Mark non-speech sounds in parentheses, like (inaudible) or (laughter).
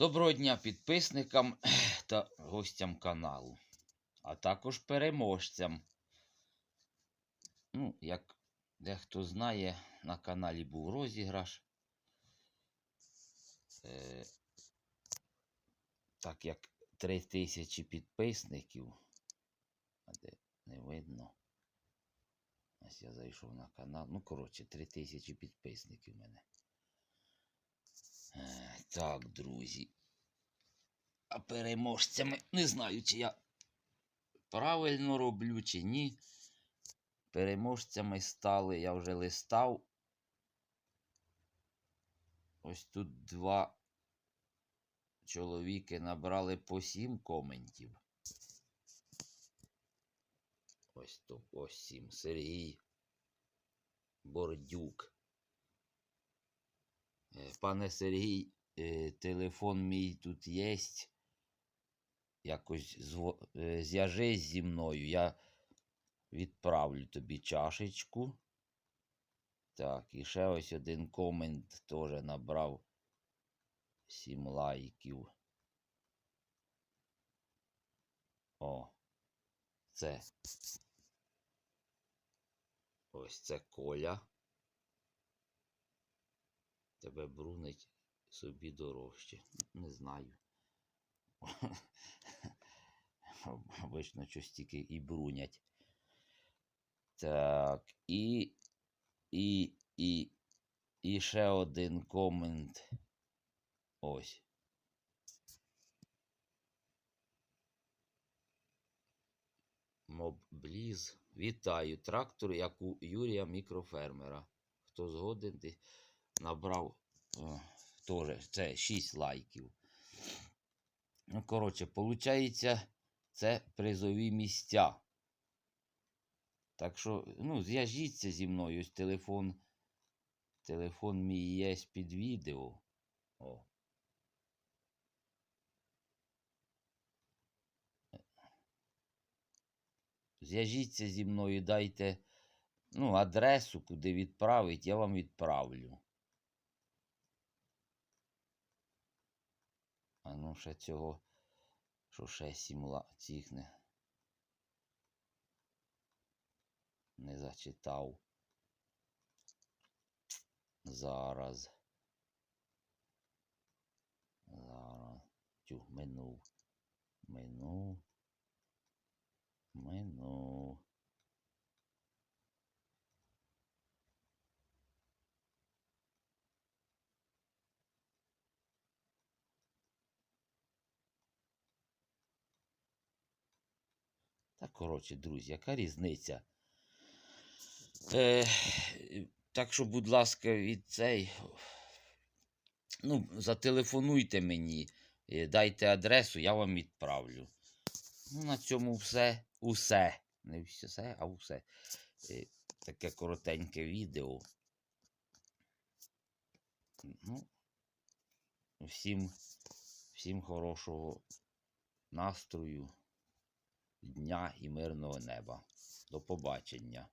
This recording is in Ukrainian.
Доброго дня підписникам (clears throat) та гостям каналу, а також переможцям. Ну, як дехто знає, на каналі був розіграш. Е, так як 3000 підписників, а де не видно. Ось я зайшов на канал. Ну, коротше, 3000 підписників в мене. Е, Так, друзі. А переможцями не знаю, чи я правильно роблю, чи ні. Переможцями стали, я вже листав. Ось тут два чоловіки набрали по сім коментів. Ось то ось сім. Сергій Бордюк. Е, Пане Сергій, е, телефон мій тут є. Якось е, зв'яжись зі мною. Я відправлю тобі чашечку. Так, і ще ось один комент теж набрав 7 лайків. О, це. Ось це Коля. Тебе брунить собі дорожче. Не знаю. (laughs) Обично щось тільки і брунять. Так, і, і, і, і ще один комент. Ось. Моббліз. Вітаю. Трактор, як у Юрія мікрофермера. Хто згоден, ти набрав теж це 6 лайків. Ну, коротше, виходить, це призові місця. Так що, ну, зв'яжіться зі мною. Ось телефон. Телефон мій є під відео. О. Зв'яжіться зі мною, дайте ну, адресу, куди відправити, я вам відправлю. Ну, ще цього, що ще сім ла... цих не, не зачитав. Зараз. Зараз. Тю, минув. Минув. Минув. Та коротше, друзі, яка різниця? Е, так що, будь ласка, від цей. Ну, зателефонуйте мені, е, дайте адресу, я вам відправлю. Ну, на цьому все. Усе. Не все, а усе. Е, Таке коротеньке відео. Ну, всім, всім хорошого настрою, дня і мирного неба. До побачення.